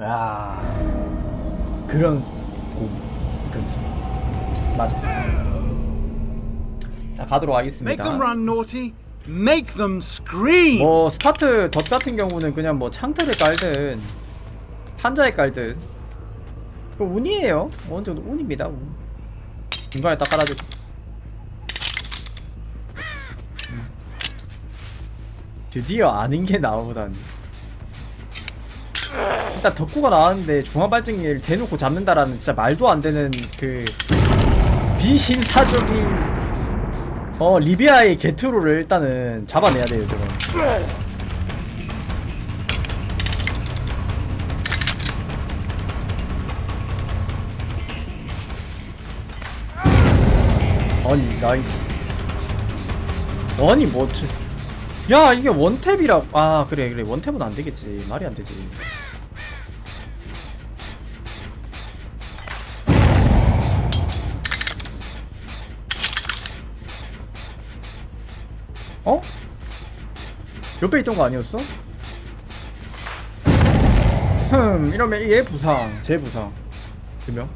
야 그런 고 그렇지 맞아 자 가도록 Make 하겠습니다 them run naughty. Make them scream. 뭐 스타트 덧 같은 경우는 그냥 뭐 창틀을 깔든 판자에 깔든 그 운이에요 어느 정도 운입니다 운. 중간에 딱 깔아주고 음. 드디어 아는 게 나오다니 일단 덕구가 나왔는데 중화발전기를 대놓고 잡는다라는 진짜 말도 안 되는 그 비신사적인 어 리비아의 게트로를 일단은 잡아내야 돼요 저건. 아니 나이스. 아니 뭐야 이게 원탭이라 아 그래 그래. 원탭은 안 되겠지. 말이 안 되지 옆에 있던 거 아니었어? 흠 이러면 얘 부상 제 부상. 두명?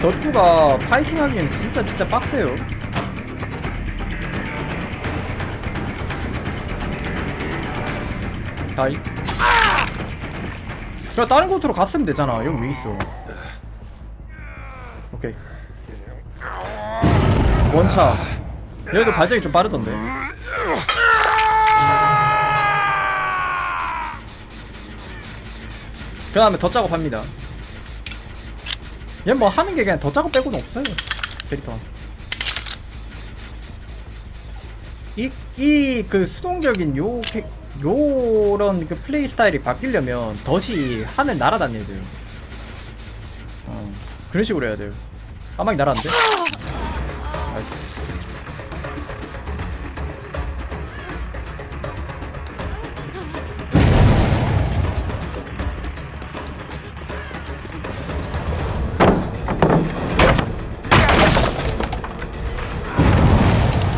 덧구가 파이팅 하기엔 진짜 진짜 빡세요. 다이 그냥 다른 곳으로 갔으면 되잖아. 여기 왜 있어. 오케이. 원차. 얘도 발작이 좀 빠르던데. 그 다음에 더 작업합니다. 얘 뭐 하는 게 그냥 더 작업 빼고는 없어요 캐릭터 이 이 그 수동적인 요 캐- 요런 그 플레이 스타일이 바뀌려면 덫이 하늘 날아다녀야 돼요. 어 그런 식으로 해야 돼요. 까마귀 날아는데? 나이스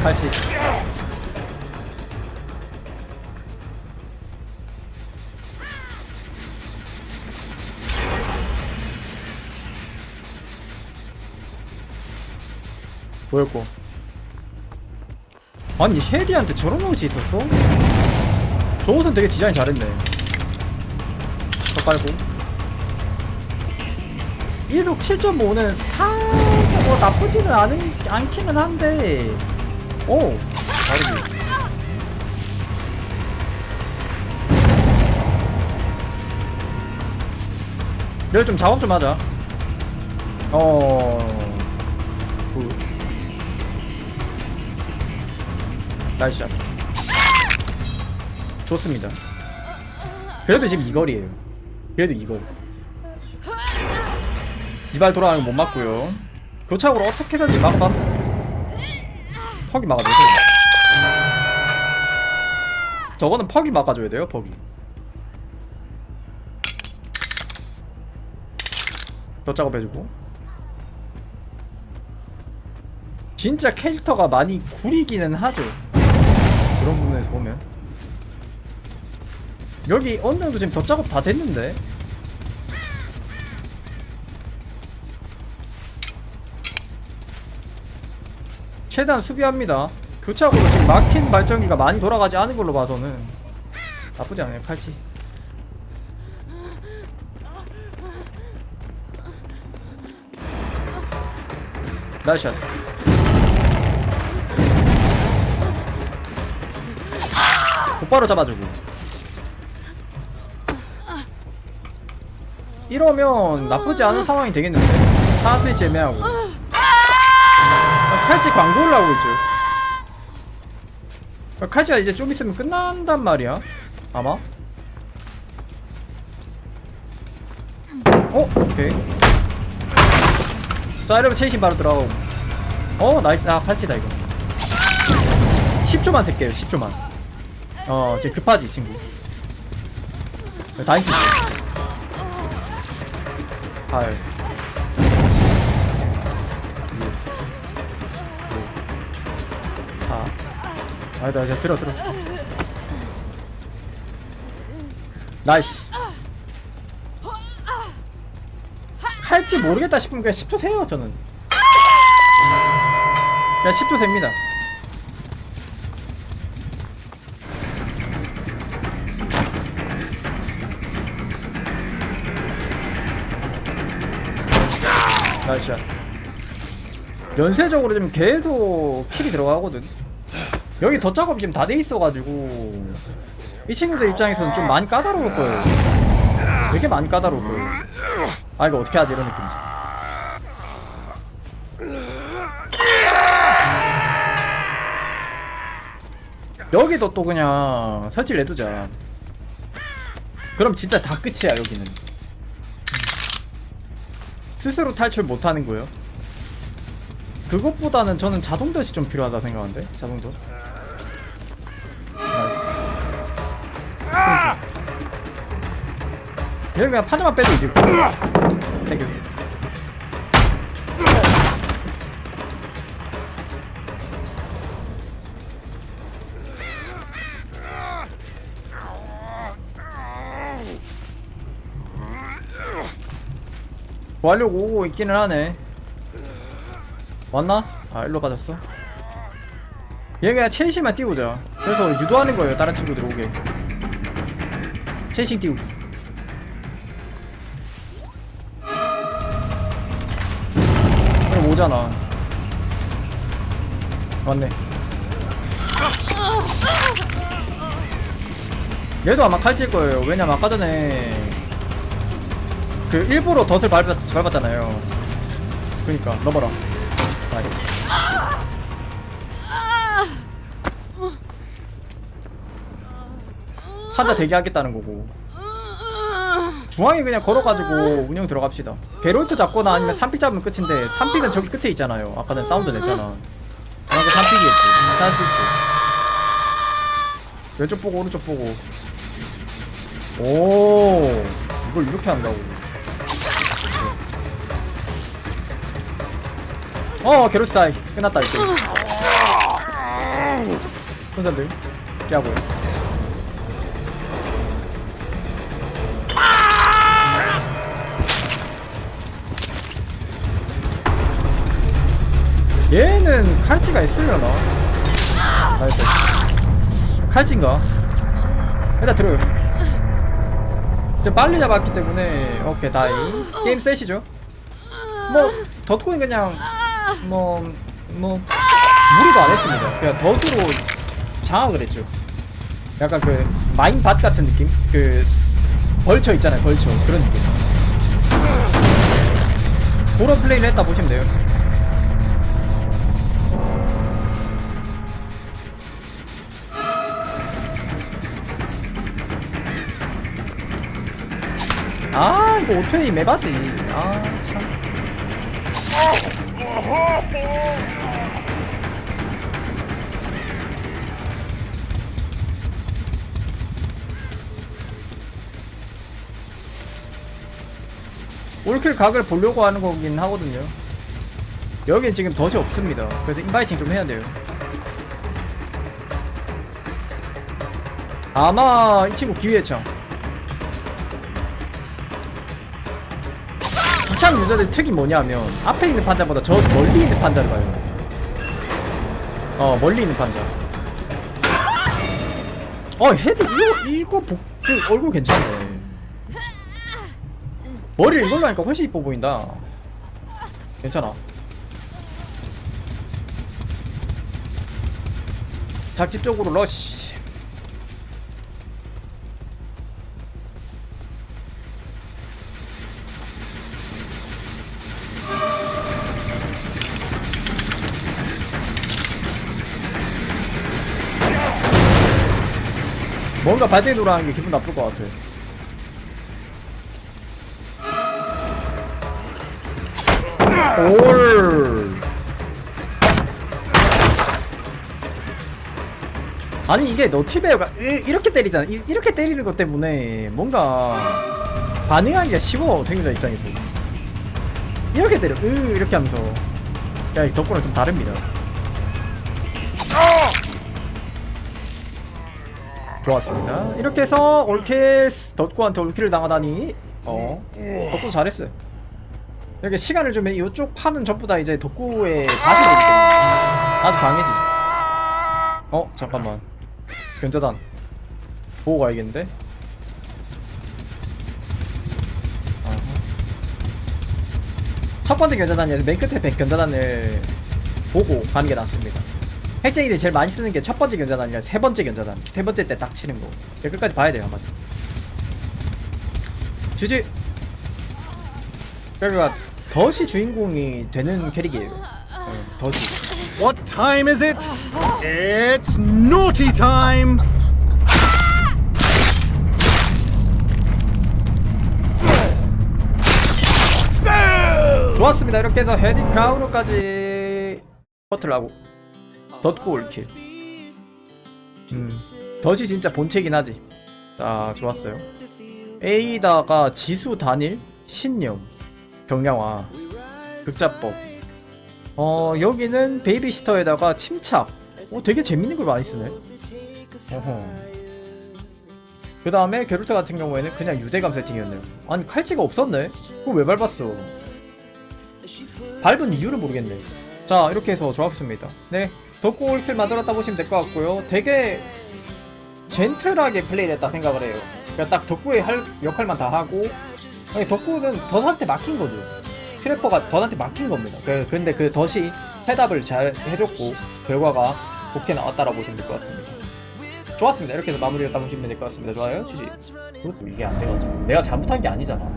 칼치 보였고. 아니 쉐디한테 저런 옷이 있었어? 저 옷은 되게 디자인 잘했네. 더 깔고. 이속 7.5는 살짝 뭐 나쁘지는 않은, 않기는 한데. 오 다르지. 여기 좀 작업 좀 하자. 어... 나이스 샷. 좋습니다. 그래도 지금 이 거리에요. 그래도 이 거리. 이발 돌아가는 거못 맞고요. 교착으로 어떻게든지 막아봐 퍽이 막아줘야 돼 저거는 퍽이 막아줘야 돼요 퍽이. 더 작업해주고. 진짜 캐릭터가 많이 구리기는 하죠 그런 부분에서 보면. 여기 어느 정도 지금 더 작업 다 됐는데? 최대한 수비합니다. 교착으로 지금 막힌 발전기가 많이 돌아가지 않은 걸로 봐서는. 나쁘지 않아요 칼치. 나이스 샷 곧바로 잡아주고. 이러면 나쁘지 않은 상황이 되겠는데? 하나 스위치 애매하고. 아, 칼치 광고를 하고 있죠. 아, 칼치가 이제 좀 있으면 끝난단 말이야. 아마? 어? 오케이. 자 이러면 체이신 바로 들어가고. 어 나이스. 아 칼치다 이거. 10초만 셀게요 10초만 어, 제 급하지 친구. 다이스. 발. 사. 아니다, 이제 들어 들어. 나이스. 할지 모르겠다 싶으면 그냥 10초 세요 저는. 그냥 10초 셉니다. 나이스 샷. 연쇄적으로 지금 계속 킬이 들어가거든. 여기 더 작업이 지금 다 돼 있어가지고 이 친구들 입장에서는 좀 많이 까다로울 거예요. 되게 많이 까다로울 거예요. 아 이거 어떻게 하지 이런 느낌이지. 여기도 또 그냥 설치를 해두자. 그럼 진짜 다 끝이야 여기는 스스로 탈출 못하는 거예요? 그것보다는 저는 자동덫이 좀 필요하다 생각하는데 자동덫 나이스 얘 그냥 파즈만 빼도 이제 태교 구하려고 오고 있기는 하네. 왔나? 아 일로 빠졌어. 얘 그냥 체이싱만 띄우자. 그래서 유도하는 거예요 다른 친구들 오게. 체이싱 띄우기. 그럼 오잖아. 맞네. 얘도 아마 칼질 거예요. 왜냐면 아까 전에 그 일부러 덫을 밟았, 밟았 잖아요. 그니까 넘어라. 아이. 판자 대기하겠다는 거고. 중앙에 그냥 걸어가지고 운영 들어갑시다. 게롤트 잡거나 아니면 3픽 잡으면 끝인데 3픽은 저기 끝에 있잖아요. 아까 전에 사운드 냈잖아. 방금 3픽이었지. 딴 스위치 왼쪽 보고 오른쪽 보고. 오 이걸 이렇게 한다고 어 다이 끝났다 이제. 손전들 깨하고. 얘는 칼찌가 있으려나? 나이스. 칼찌인가? 일단 들어요. 좀 빨리 잡았기 때문에 오케이 다이 게임 셋이죠? 뭐 덧코인 그냥 뭐 뭐. 무리도 안 했습니다. 그냥 덫으로 장악을 했죠. 약간 그 마인밭 같은 느낌? 그 벌처 있잖아요 벌처. 그런 느낌. 그런 플레이를 했다 보시면 돼요. 아 이거 오토이 매바지. 아 참 올킬 각을 보려고 하는 거긴 하거든요. 여긴 지금 덫이 없습니다. 그래서 인바이팅 좀 해야 돼요. 아마 이 친구 기회창 주창 유저들 특이 뭐냐면 앞에 있는 판자보다 저 멀리 있는 판자를 봐요. 어 멀리 있는 판자. 어 헤드 이거 이거 복, 그 얼굴 괜찮네. 머리를 이걸로 하니까 훨씬 이뻐 보인다. 괜찮아. 작집 쪽으로 러쉬 뭔가 발등에 돌아가는 게 기분 나쁠 것 같아. 올. 아니 이게 너티베어가 이- 이렇게 때리잖아. 이- 이렇게 때리는 것 때문에 뭔가 반응하기가 쉬워 생존자 입장에서. 이렇게 때려. 으 이렇게 하면서. 야이 덕구랑 좀 다릅니다 좋았습니다. 이렇게 해서 올킬 덕구한테 올킬을 당하다니 어 덕구 잘했어요. 이렇게 시간을 주면 이쪽 판은 전부 다 이제 덕구의 바지 되기 때문에 아주 강해지. 어 잠깐만 견자단 보고 가야겠는데. 아하. 첫 번째 견자단이 맨 끝에 백 견자단을 보고 가는 게 낫습니다. 핵쟁이들이 제일 많이 쓰는 게 첫 번째 견자단이라 세 번째 견자단. 세 번째 때 딱 치는 거. 끝까지 봐야 돼요 아마 주지 그러니까 덫이 주인공이 되는 캐릭이에요. 어, 덫이. What time is it? It's naughty time! 좋았습니다. 이렇게 해서 헤딩 카우로까지 퍼트를 하고 덫고 올킬. 음, 덫이 진짜 본체긴 하지. 자 좋았어요. A다가 지수 단일 신념 경량화 극자법. 어 여기는 베이비시터에다가 침착. 어 되게 재밌는 걸 많이 쓰네. 그 다음에 게롤트 같은 경우에는 그냥 유대감 세팅이었네요. 아니 칼찌가 없었네? 그거 왜 밟았어? 밟은 이유를 모르겠네. 자 이렇게 해서 좋았습니다. 네 덕고 올킬 만들었다 보시면 될 것 같고요. 되게 젠틀하게 플레이했다 생각을 해요. 그러니까 딱 덕구의 할 역할만 다 하고 아니 덕구는 덫한테 막힌 거죠. 트래퍼가 덫한테 막힌 겁니다. 그, 근데 그 덫이 해답을 잘 해줬고 결과가 좋게 나왔다라고 보시면 될 것 같습니다. 좋았습니다. 이렇게 해서 마무리를 따보시면 될 것 같습니다. 좋아요 취지 그것도 이게 안 돼가지고. 내가 잘못한 게 아니잖아.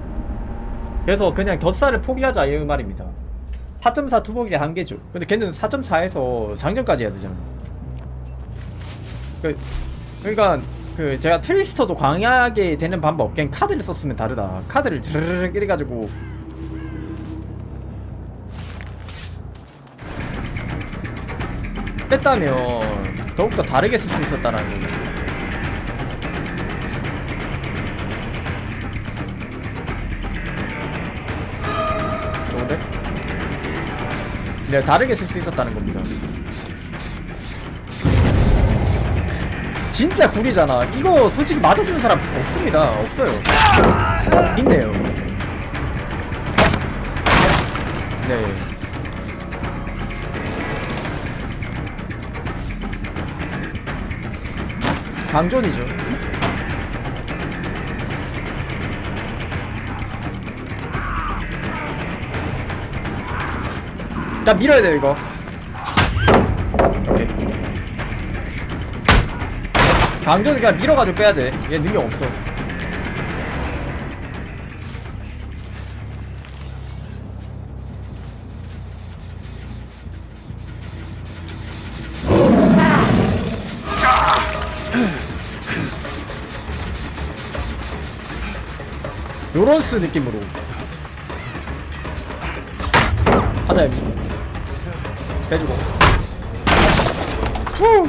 그래서 그냥 덧살을 포기하자 이 말입니다 4.4 투복이 한계죠. 근데 걔는 4.4에서 장전까지 해야 되잖아. 그, 그러니까 그 제가 트위스터도 강하게 되는 방법 그냥 카드를 썼으면 다르다. 카드를 드르륵 이래가지고. 뺐다면 더욱더 다르게 쓸 수 있었다라는 거죠 네, 다르게 쓸 수 있었다는 겁니다. 진짜 구리잖아. 이거 솔직히 맞아주는 사람 없습니다. 없어요. 있네요. 네. 강존이죠. 나 밀어야 돼요 이거. 오케이. 강조는 그냥 밀어가지고 빼야 돼. 얘 능력 없어. 요런스 느낌으로 빼주고. 후.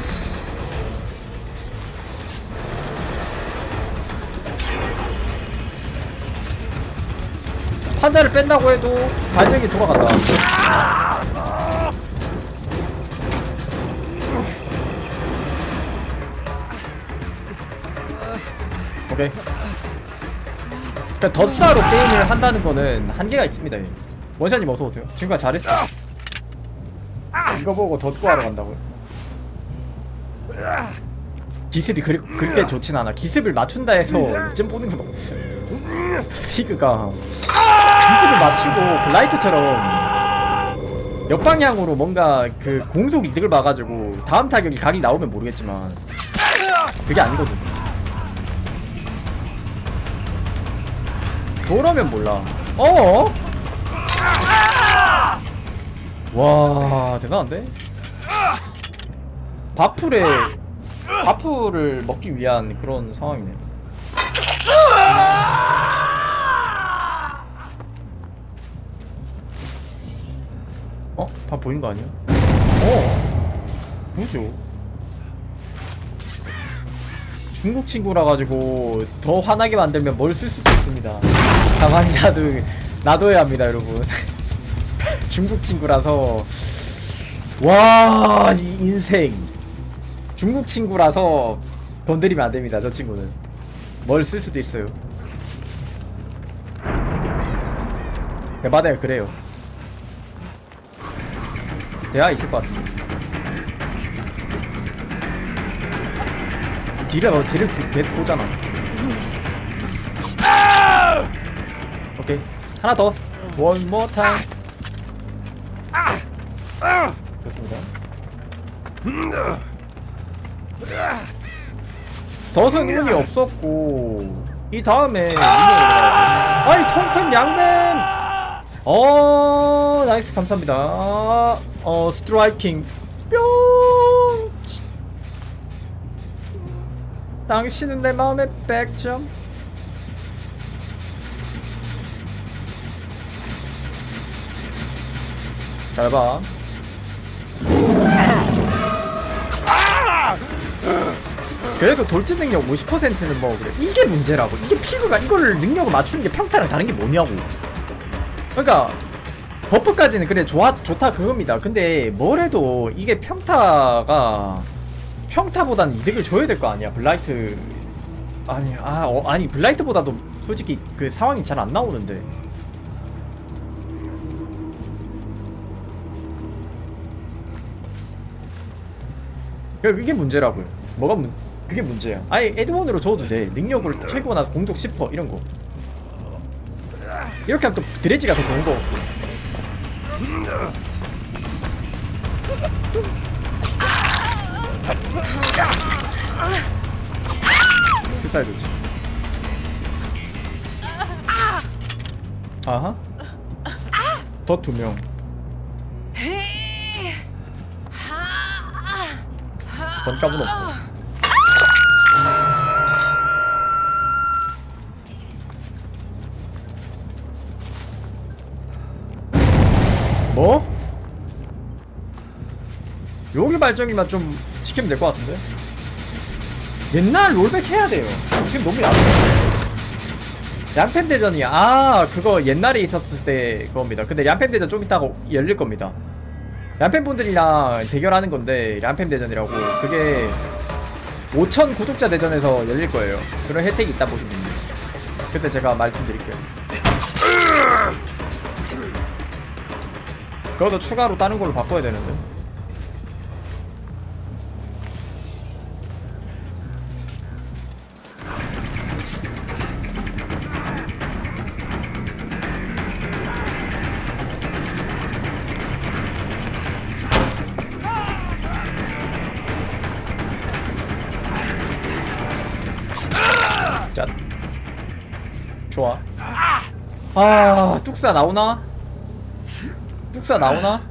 판자를 뺀다고 해도 발전기 돌아간다. 오케이. 그러니까 덧사로 게임을 한다는 거는 한계가 있습니다 얘. 원샷님 어서오세요. 지금까지 잘했어 이거 보고 덧구 하러 간다고요? 기습이 그리, 그렇게 좋진 않아 기습을 맞춘다 해서 2점 보는 건 없어요 피그가 기습을 맞추고 그 라이트처럼 역방향으로 뭔가 그 공속 이득을 봐가지고 다음 타격이 각이 나오면 모르겠지만 그게 아니거든 그러면 몰라 어? 와 대단한데? 바풀에 바풀을 먹기 위한 그런 상황이네 어? 다 보인 거 아니야? 어 뭐죠? 중국 친구라 가지고 더 화나게 만들면 뭘 쓸 수도 있습니다. 가만히 놔도 놔둬야 합니다, 여러분. 중국 친구라서 와, 이 인생. 중국 친구라서 건드리면 안 됩니다. 저 친구는 뭘 쓸 수도 있어요. 네, 맞아요. 그래요. 대화 있을 것 같은데. 딜을 어, 딜을 그- 계속 보잖아. 오케이 하나 더. One more time. 좋습니다. 덫은 운이 없었고 이 다음에. 아이 통큰 양맨 어 나이스 감사합니다 어 스트라이킹 뿅 치. 당신은 내 마음의 100점 잘봐 그래도 돌진 능력 50%는 뭐 그래. 이게 문제라고. 이게 피그가 이거를 능력을 맞추는 게 평타랑 다른 게 뭐냐고. 그러니까 버프까지는 그래 좋아 좋다 그겁니다. 근데 뭐래도 이게 평타가 평타보다는 이득을 줘야 될 거 아니야. 블라이트. 아니 아 어, 아니 블라이트보다도 솔직히 그 상황이 잘 안 나오는데 이게 문제라고요. 뭐가 문? 그게 문제야. 아예 에드원으로 줘도 돼. 능력을 채고 나서 공격 10% 이런 거. 이렇게 하면 또 드레지가 더 좋은 거 같고. 필살 좋지. 아하. 더 두 명. 번값은 없고. 뭐? 여기 발전기만 좀 지키면 될 것 같은데? 옛날 롤백 해야 돼요. 지금 너무 얇아. 얌펜 대전이야. 아, 그거 옛날에 있었을 때 그겁니다. 근데 얌펜 대전 좀 이따가 열릴 겁니다. 얌펜 분들이랑 대결하는 건데 얌펜 대전이라고 그게 5천 구독자 대전에서 열릴 거예요. 그런 혜택이 있다 보시면 됩니다. 그때 제가 말씀드릴게요. 그것도 추가로 다른 걸로 바꿔야 되는데. 아, 뚝사 나오나? 뚝사 나오나?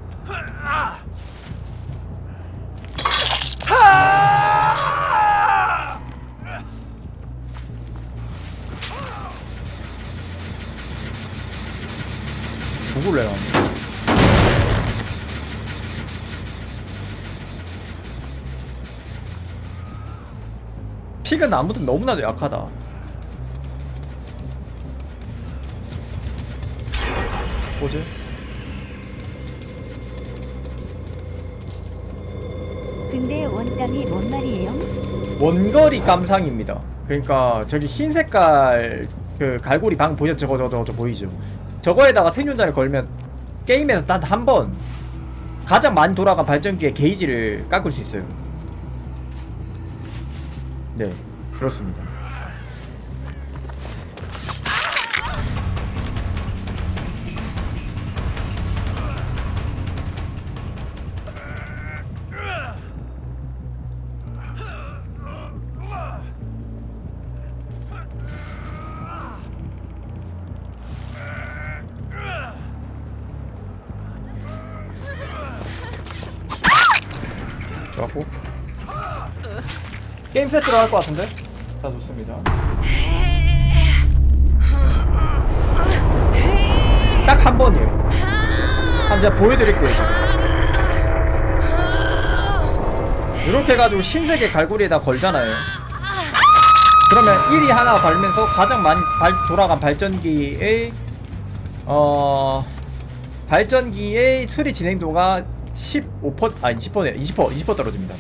내가? 피가 나무도 너무나도 약하다. 뭐지? 근데 원감이 뭔 말이에요? 원거리 감상입니다. 그러니까 저기 흰 색깔 그 갈고리 방 보셨죠? 저거 저거 저거, 보이죠? 저거에다가 생존자를 걸면 게임에서 단 한 번 가장 많이 돌아간 발전기의 게이지를 깎을 수 있어요. 네, 그렇습니다. 게임 셋 들어갈 것 같은데? 자 좋습니다. 딱 한 번이에요. 한번 제가 보여드릴게요 이렇게 해가지고 흰색의 갈고리에다 걸잖아요. 그러면 1이 하나 발면서 가장 많이 발, 돌아간 발전기의 어 발전기의 수리 진행도가 15% 아니 10%네 20% 20% 떨어집니다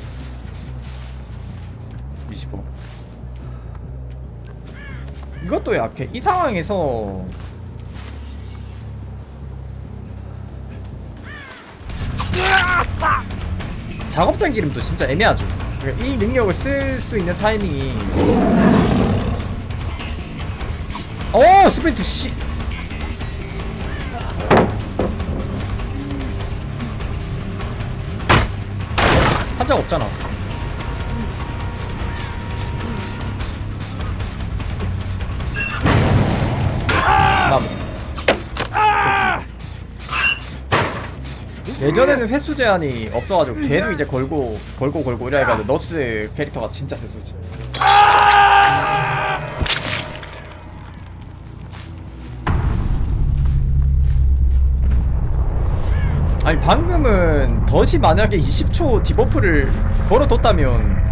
이것도 약해. 이 상황에서 작업장 기름도 진짜 애매하죠. 그러니까 이 능력을 쓸 수 있는 타이밍이. 어 스프린트 씨. 한적 없잖아 예전에는 횟수 제한이 없어가지고 걔도 이제 걸고 걸고 걸고 이래가지고 너스 캐릭터가 진짜 셌었지 아니 방금은 덫이 만약에 20초 디버프를 걸어뒀다면.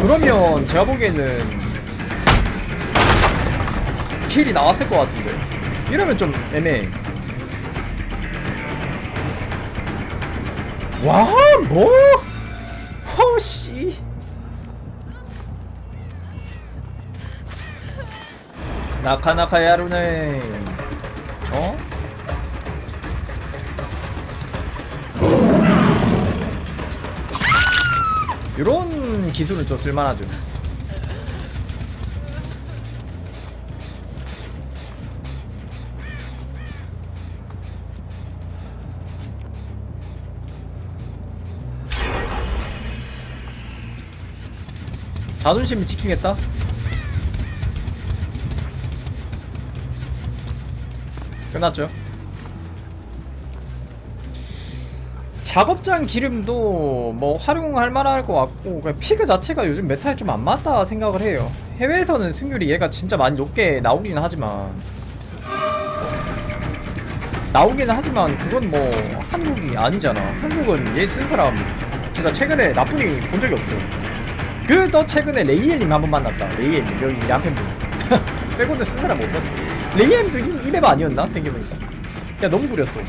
그러면 제가 보기에는 킬이 나왔을 것 같은데 이러면 좀 애매해 와 뭐? 허씨 나카나카 야루네 어? 이런 기술은 좀 쓸만하죠 자존심을 지키겠다? 끝났죠? 작업장 기름도 뭐 활용할 만할 것 같고 피그 자체가 요즘 메타에 좀 안 맞다 생각을 해요 해외에서는 승률이 얘가 진짜 많이 높게 나오기는 하지만 나오기는 하지만 그건 뭐 한국이 아니잖아 한국은 얘 쓴 사람 진짜 최근에 나쁜이 본 적이 없어 그더 최근에 레이엘님 한 번 만났다 레이엘님 여기 양팬분 빼고는 쓴 사람 없었어 레이엘님도 이, 이 맵 아니었나 생각해보니까 야 너무 구렸어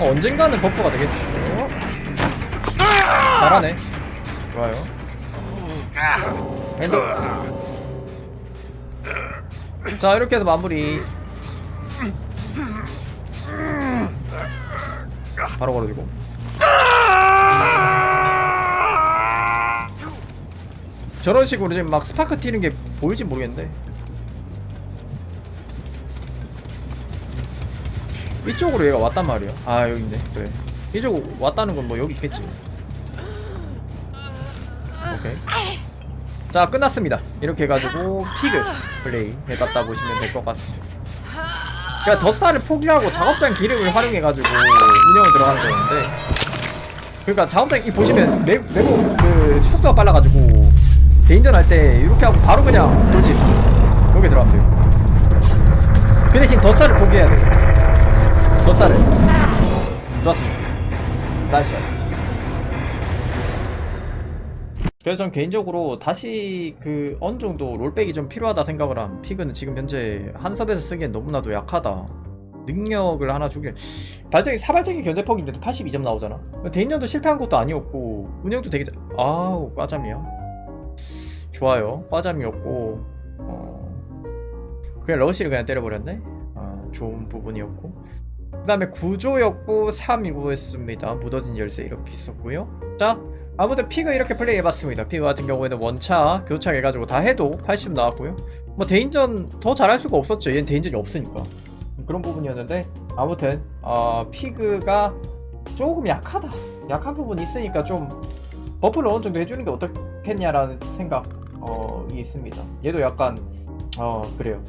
어, 언젠가는 버프가 되겠죠. 잘하네. 좋아요. 엔더. 자, 이렇게 해서 마무리. 바로 걸어주고. 저런 식으로 지금 막 스파크 튀는 게 보일지 모르겠는데. 이쪽으로 얘가 왔단 말이야. 아 여기 있네. 그래. 이쪽 왔다는 건 뭐 여기 있겠지. 오케이. 자 끝났습니다. 이렇게 해가지고 피그 플레이 해봤다 보시면 될 것 같습니다. 그러니까 더스타를 포기하고 작업장 기름을 활용해가지고 운영을 들어가는 거였는데 그러니까 작업장 이 보시면 매, 매우 그 속도가 빨라가지고 대인전 할 때 이렇게 하고 바로 그냥 돌진 여기 들어가면 돼요. 그 대신 더스타를 포기해야 돼요. 덧살을. 좋았습니다. 나이스 그래서 전 개인적으로 다시 그 어느 정도 롤백이 좀 필요하다 생각을 함 피그는 지금 현재 한섭에서 쓰기엔 너무나도 약하다. 능력을 하나 주게 발전기 사발전기 견제폭인데도 82점 나오잖아. 대인전도 실패한 것도 아니었고 운영도 되게 잘... 아우 과잠이야 좋아요. 과잠이었고 어... 그냥 러시를 그냥 때려버렸네. 아 좋은 부분이었고. 그 다음에 구조였고 3이고였습니다. 묻어진 열쇠 이렇게 있었고요. 자 아무튼 피그 이렇게 플레이해봤습니다. 피그 같은 경우에는 원차 교차 해가지고 다 해도 80 나왔고요. 뭐 대인전 더 잘할 수가 없었죠. 얘는 대인전이 없으니까. 그런 부분이었는데 아무튼 어, 피그가 조금 약하다. 약한 부분이 있으니까 좀 버프를 어느 정도 해주는 게 어떻겠냐라는 생각 이 있습니다. 얘도 약간 어 그래요